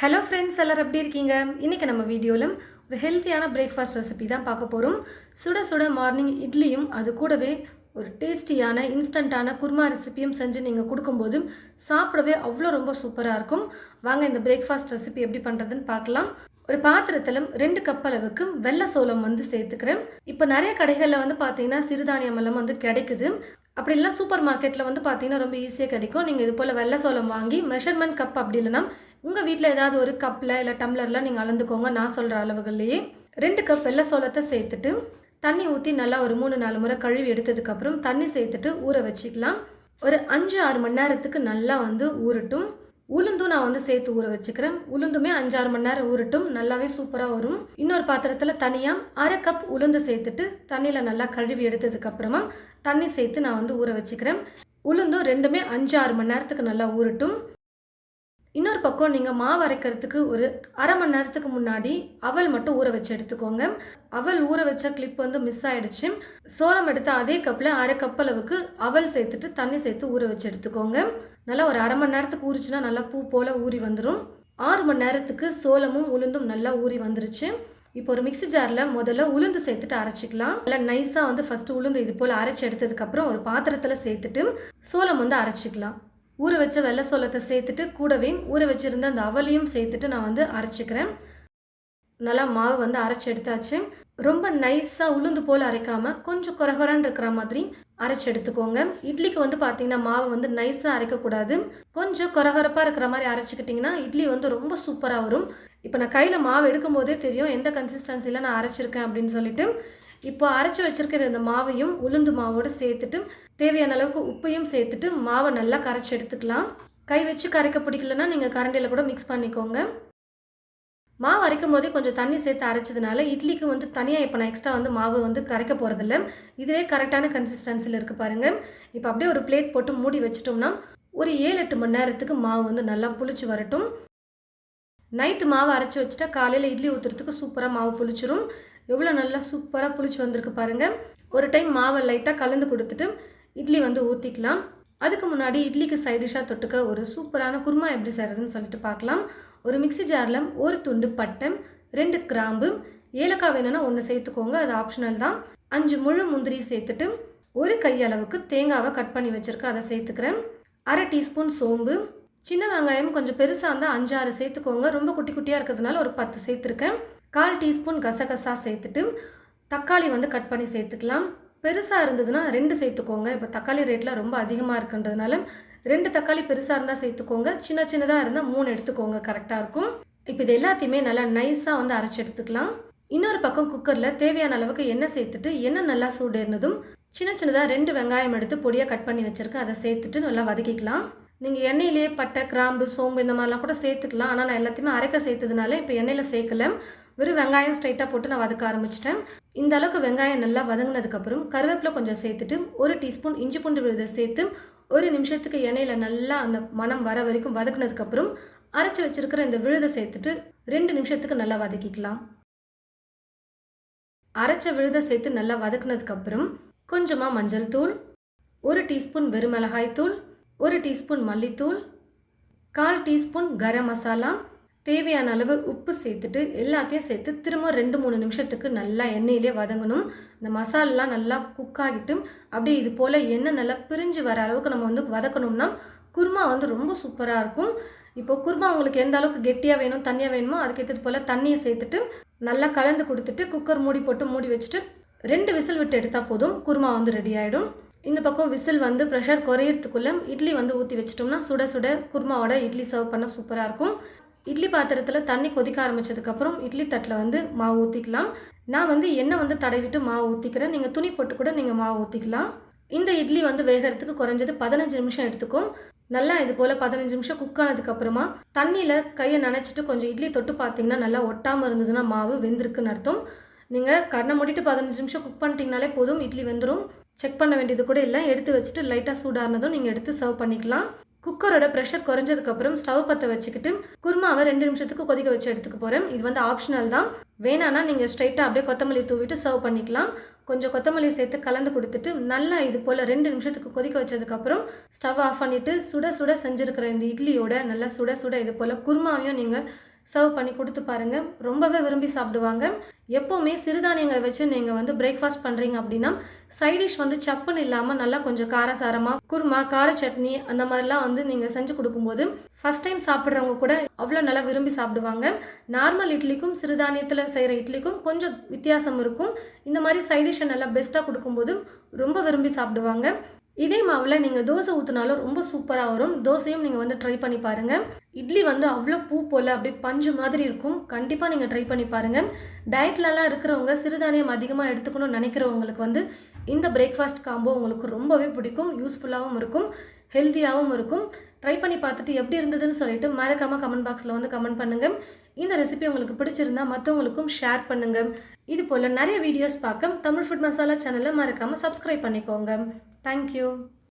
Hello friends எல்லோரும் எப்படி இருக்கீங்க? இன்றைக்கி நம்ம வீடியோவில் ஒரு ஹெல்த்தியான பிரேக்ஃபாஸ்ட் ரெசிபி தான் பார்க்க போகிறோம் சுட சுட மார்னிங் இட்லியும் அது கூடவே ஒரு டேஸ்டியான இன்ஸ்டண்ட்டான குருமா ரெசிப்பியும் செஞ்சு நீங்கள் கொடுக்கும்போது சாப்பிடவே அவ்வளோ ரொம்ப சூப்பராக இருக்கும். வாங்க இந்த பிரேக்ஃபாஸ்ட் ரெசிபி எப்படி பண்ணுறதுன்னு பார்க்கலாம். ஒரு பாத்திரத்தில் ரெண்டு கப் அளவுக்கு வெள்ளை சோளம் வந்து சேர்த்துக்கிறேன். இப்போ நிறைய கடைகளில் வந்து பார்த்தீங்கன்னா சிறுதானியம் எல்லாம் வந்து கிடைக்குது. அப்படி இல்லை சூப்பர் மார்க்கெட்டில் வந்து பார்த்தீங்கன்னா ரொம்ப ஈஸியாக கிடைக்கும். நீங்கள் இது போல் வெள்ளை சோளம் வாங்கி மெஷர்மெண்ட் கப் அப்படி இல்லைன்னா உங்கள் வீட்டில் ஏதாவது ஒரு கப்பில் இல்லை டம்ளரில் நீங்கள் அளந்துக்கோங்க நான் சொல்கிற அளவுகள்லேயே. ரெண்டு கப் வெள்ளை சோளத்தை சேர்த்துட்டு தண்ணி ஊற்றி நல்லா ஒரு மூணு நாலு முறை கழுவி எடுத்ததுக்கப்புறம் தண்ணி சேர்த்துட்டு ஊற வச்சுக்கலாம். ஒரு அஞ்சு ஆறு மணி நேரத்துக்கு நல்லா வந்து ஊறட்டும். உளுந்தும் நான் வந்து சேர்த்து ஊற வச்சுக்கிறேன். உளுந்துமே அஞ்சாறு மணி நேரம் ஊறட்டும். நல்லாவே சூப்பராக வரும். இன்னொரு பாத்திரத்தில் தனியாக அரை கப் உளுந்து சேர்த்துட்டு தண்ணியில் நல்லா கழுவி எடுத்ததுக்கப்புறமா தண்ணி சேர்த்து நான் வந்து ஊற வச்சுக்கிறேன். உளுந்தும் ரெண்டுமே அஞ்சு ஆறு மணி நேரத்துக்கு நல்லா ஊறட்டும். இன்னொரு பக்கம் நீங்கள் மாவு அரைக்கிறதுக்கு ஒரு அரை மணி நேரத்துக்கு முன்னாடி அவல் மட்டும் ஊற வச்சு எடுத்துக்கோங்க. அவல் ஊற வச்ச கிளிப் வந்து மிஸ் ஆயிடுச்சு. சோளம் எடுத்த அதே கப்பில் அரை கப் அளவுக்கு அவல் சேர்த்துட்டு தண்ணி சேர்த்து ஊற வச்சு எடுத்துக்கோங்க. நல்லா ஒரு அரை மணி நேரத்துக்கு ஊறிச்சுன்னா நல்லா பூ போல் ஊறி வந்துடும் ஆறு மணி நேரத்துக்கு சோளமும் உளுந்தும் நல்லா ஊறி வந்துருச்சு. இப்போ ஒரு மிக்ஸி ஜாரில் முதல்ல உளுந்து சேர்த்துட்டு அரைச்சிக்கலாம். நல்லா நைஸாக வந்து ஃபஸ்ட்டு உளுந்து இது போல் அரைச்சி எடுத்ததுக்கப்புறம் ஒரு பாத்திரத்தில் சேர்த்துட்டு சோளம் வந்து அரைச்சிக்கலாம். ஊற வச்ச வெள்ளை சோளத்தை சேர்த்துட்டு கூடவே ஊற வச்சுருந்த அந்த அவலையும் சேர்த்துட்டு நான் வந்து அரைச்சிக்கிறேன். நல்லா மாவு வந்து அரைச்சி எடுத்தாச்சு. ரொம்ப நைஸாக உளுந்து போல் அரைக்காமல் கொஞ்சம் குறகுறன்னு இருக்கிற மாதிரி அரைச்சி எடுத்துக்கோங்க. இட்லிக்கு வந்து பார்த்தீங்கன்னா மாவு வந்து நைஸாக அரைக்கக்கூடாது. கொஞ்சம் குறகுறப்பாக இருக்கிற மாதிரி அரைச்சிக்கிட்டிங்கன்னா இட்லி வந்து ரொம்ப சூப்பராக வரும். இப்போ நான் கையில் மாவு எடுக்கும் போதே தெரியும் எந்த கன்சிஸ்டன்சியில் நான் அரைச்சிருக்கேன் அப்படின்னு சொல்லிட்டு. இப்போ அரைச்சி வச்சிருக்கிற இந்த மாவையும் உளுந்து மாவோடு சேர்த்துட்டு தேவையான அளவுக்கு உப்பையும் சேர்த்துட்டு மாவை நல்லா கரைச்சி எடுத்துக்கலாம். கை வச்சு கரைக்க பிடிக்கலன்னா நீங்கள் கரண்டியில் கூட மிக்ஸ் பண்ணிக்கோங்க. மாவு அரைக்கும் போதே கொஞ்சம் தண்ணி சேர்த்து அரைச்சதுனால இட்லிக்கு வந்து தனியாக இப்போ நான் எக்ஸ்ட்ரா வந்து மாவு வந்து கரைக்க போகிறதில்ல இதுவே கரெக்டான கன்சிஸ்டன்சியில் இருக்குது பாருங்கள் இப்போ அப்படியே ஒரு பிளேட் போட்டு மூடி வச்சிட்டோம்னா ஒரு ஏழு எட்டு மணி நேரத்துக்கு மாவு வந்து நல்லா புளிச்சு வரட்டும். நைட்டு மாவு அரைச்சி வச்சுட்டா காலையில் இட்லி ஊற்றுறதுக்கு சூப்பராக மாவு புளிச்சிரும். எவ்வளோ நல்லா சூப்பராக புளிச்சு வந்திருக்கு பாருங்கள் ஒரு டைம் மாவை லைட்டாக கலந்து கொடுத்துட்டு இட்லி வந்து ஊற்றிக்கலாம் அதுக்கு முன்னாடி இட்லிக்கு சைடிஷாக தொட்டுக்க ஒரு சூப்பரான குருமா எப்படி செய்கிறதுன்னு சொல்லிட்டு பார்க்கலாம் ஒரு மிக்சி ஜாரில் ஒரு துண்டு பட்டை ரெண்டு கிராம்பு ஏலக்காய் வேணும்னா ஒன்று சேர்த்துக்கோங்க அது ஆப்ஷனல் தான். அஞ்சு முழு முந்திரி சேர்த்துட்டு ஒரு கையளவுக்கு தேங்காவை கட் பண்ணி வச்சுருக்கேன் அதை சேர்த்துக்கிறேன். அரை டீஸ்பூன் சோம்பு சின்ன வெங்காயம் கொஞ்சம் பெருசாக இருந்தால் அஞ்சாறு சேர்த்துக்கோங்க. ரொம்ப குட்டி குட்டியாக இருக்கிறதுனால ஒரு பத்து சேர்த்துருக்கேன். கால் டீஸ்பூன் கசகசா சேர்த்துட்டு தக்காளி வந்து கட் பண்ணி சேர்த்துக்கலாம். பெருசாக இருந்ததுன்னா ரெண்டு சேர்த்துக்கோங்க. இப்போ தக்காளி ரேட்லாம் ரொம்ப அதிகமாக இருக்குன்றதுனால ரெண்டு தக்காளி பெருசாக இருந்தால் சேர்த்துக்கோங்க. சின்ன சின்னதாக இருந்தால் மூணு எடுத்துக்கோங்க. கரெக்டாக இருக்கும். இப்போ இது எல்லாத்தையுமே நல்லா நைஸாக வந்து அரைச்சி எடுத்துக்கலாம். இன்னொரு பக்கம் குக்கரில் தேவையான அளவுக்கு எண்ணெய் சேர்த்துட்டு எண்ணெய் நல்லா சூடு இருந்ததும் சின்ன சின்னதாக ரெண்டு வெங்காயம் எடுத்து பொடியாக கட் பண்ணி வச்சுருக்கேன். அதை சேர்த்துட்டு நல்லா வதக்கிக்கலாம். நீங்கள் எண்ணெயிலேயே பட்டை கிராம்பு சோம்பு இந்த மாதிரிலாம் கூட சேர்த்துக்கலாம். ஆனால் நான் எல்லாத்தையுமே அரைக்க சேர்த்ததுனால இப்போ எண்ணெயில் சேர்க்கல. வெறும் வெங்காயம் ஸ்ட்ரைட்டாக போட்டு நான் வதக்க ஆரம்பிச்சிட்டேன். இந்த அளவுக்கு வெங்காயம் நல்லா வதங்கினதுக்கப்புறம் கருவேப்பிலை கொஞ்சம் சேர்த்துட்டு ஒரு டீஸ்பூன் இஞ்சி பூண்டு விழுதை சேர்த்து ஒரு நிமிஷத்துக்கு எண்ணெயில் நல்லா அந்த மனம் வர வரைக்கும் வதக்குனதுக்கப்புறம் அரைச்சி வச்சிருக்கிற இந்த விழுதை சேர்த்துட்டு ரெண்டு நிமிஷத்துக்கு நல்லா வதக்கிக்கலாம். அரைச்ச விழுதை சேர்த்து நல்லா வதக்குனதுக்கப்புறம் கொஞ்சமாக மஞ்சள் தூள் ஒரு டீஸ்பூன் வெறுமிளகாய் தூள் ஒரு டீஸ்பூன் மல்லித்தூள் கால் டீஸ்பூன் கரம் மசாலா தேவையான அளவு உப்பு சேர்த்துட்டு எல்லாத்தையும் சேர்த்து திரும்ப ரெண்டு மூணு நிமிஷத்துக்கு நல்லா எண்ணெயிலே வதங்கணும். இந்த மசாலெலாம் நல்லா குக் ஆகிட்டு அப்படியே இது போல் எண்ணெய் நல்லா பிரிஞ்சு வர அளவுக்கு நம்ம வந்து வதக்கணும்னா குருமா வந்து ரொம்ப சூப்பராக இருக்கும். இப்போது குருமா உங்களுக்கு எந்த அளவுக்கு கெட்டியாக வேணும் தண்ணியாக வேணுமோ அதுக்கேற்றது போல் தண்ணியை சேர்த்துட்டு நல்லா கலந்து கொடுத்துட்டு குக்கர் மூடி போட்டு மூடி வச்சுட்டு ரெண்டு விசில் விட்டு எடுத்தால் போதும் குருமா வந்து ரெடி ஆகிடும் இந்த பக்கம் விசில் வந்து ப்ரெஷர் குறையிறதுக்குள்ளே இட்லி வந்து ஊற்றி வச்சிட்டோம்னா சுட சுட குருமாவோட இட்லி சர்வ் பண்ண சூப்பராக இருக்கும். இட்லி பாத்திரத்தில் தண்ணி கொதிக்க ஆரம்பித்ததுக்கப்புறம் இட்லி தட்டில் வந்து மாவு ஊற்றிக்கலாம் நான் வந்து எண்ணெய் வந்து தடவிட்டு மாவு ஊற்றிக்கிறேன் நீங்கள் துணி போட்டு கூட நீங்கள் மாவு ஊற்றிக்கலாம் இந்த இட்லி வந்து வேகிறதுக்கு குறைஞ்சது பதினஞ்சு நிமிஷம் எடுத்துக்கும். நல்லா இது போல் பதினஞ்சு நிமிஷம் குக் ஆனதுக்கப்புறமா தண்ணியில் கையை நனைச்சிட்டு கொஞ்சம் இட்லி தொட்டு பார்த்தீங்கன்னா நல்லா ஒட்டாமல் இருந்ததுன்னா மாவு வெந்திருக்குன்னு அர்த்தம். நீங்கள் கண்ணை மூடிட்டு பதினஞ்சு நிமிஷம் குக் பண்ணிட்டீங்கனாலே போதும். இட்லி வெந்துடும் செக் பண்ண வேண்டியது கூட இல்லை. எடுத்து வச்சுட்டு லைட்டாக சூடானதும் நீங்கள் எடுத்து சர்வ் பண்ணிக்கலாம். குக்கரோட ப்ரெஷர் குறைஞ்சதுக்கப்புறம் ஸ்டவ் பற்ற வச்சுக்கிட்டு குருமாவை ரெண்டு நிமிஷத்துக்கு கொதிக்க வச்சு எடுத்துக்க போகிறேன் இது வந்து ஆப்ஷனல் தான். வேணான்னா நீங்கள் ஸ்ட்ரைட்டாக அப்படியே கொத்தமல்லி தூவிட்டு சர்வ் பண்ணிக்கலாம். கொஞ்சம் கொத்தமல்லி சேர்த்து கலந்து கொடுத்துட்டு நல்லா இது போல் ரெண்டு நிமிஷத்துக்கு கொதிக்க வச்சதுக்கப்புறம் ஸ்டவ் ஆஃப் பண்ணிவிட்டு சுட சுட செஞ்சுருக்கிற இந்த இட்லியோட நல்லா சுட சுட இது போல் குருமாவையும் நீங்கள் சர்வ் பண்ணி கொடுத்து பாருங்கள் ரொம்பவே விரும்பி சாப்பிடுவாங்க. எப்போவுமே சிறுதானியங்களை வச்சு நீங்கள் வந்து பிரேக்ஃபாஸ்ட் பண்ணுறீங்க அப்படின்னா சைடிஷ் வந்து சப்புன்னு இல்லாமல் நல்லா கொஞ்சம் காரசாரமாக குருமா கார சட்னி அந்த மாதிரிலாம் வந்து நீங்கள் செஞ்சு கொடுக்கும்போது ஃபஸ்ட் டைம் சாப்பிட்றவங்க கூட அவ்வளோ நல்லா விரும்பி சாப்பிடுவாங்க. நார்மல் இட்லிக்கும் சிறுதானியத்தில் செய்கிற இட்லிக்கும் கொஞ்சம் வித்தியாசம் இருக்கும். இந்த மாதிரி சைடிஷை நல்லா பெஸ்ட்டாக கொடுக்கும்போது ரொம்ப விரும்பி சாப்பிடுவாங்க. இதே மாவில் நீங்கள் தோசை ஊற்றினாலும் ரொம்ப சூப்பராக வரும். தோசையும் நீங்கள் வந்து ட்ரை பண்ணி பாருங்கள் இட்லி வந்து அவ்வளோ பூ போல் அப்படியே பஞ்சு மாதிரி இருக்கும். கண்டிப்பாக நீங்கள் ட்ரை பண்ணி பாருங்கள் டயட்லலாம் இருக்கிறவங்க சிறுதானியம் அதிகமாக எடுத்துக்கணும்னு நினைக்கிறவங்களுக்கு வந்து இந்த பிரேக்ஃபாஸ்ட் காம்போ உங்களுக்கு ரொம்பவே பிடிக்கும். யூஸ்ஃபுல்லாகவும் இருக்கும். ஹெல்த்தியாகவும் இருக்கும். ட்ரை பண்ணி பார்த்துட்டு எப்படி இருந்ததுன்னு சொல்லிட்டு மறக்காமல் கமெண்ட் பாக்ஸில் வந்து கமெண்ட் பண்ணுங்கள் இந்த ரெசிபி உங்களுக்கு பிடிச்சிருந்தா மற்றவங்களுக்கும் ஷேர் பண்ணுங்கள் இது போல் நிறைய வீடியோஸ் பார்க்க தமிழ் ஃபுட் மசாலா சேனலை மறக்காமல் சப்ஸ்கிரைப் பண்ணிக்கோங்க. Thank you.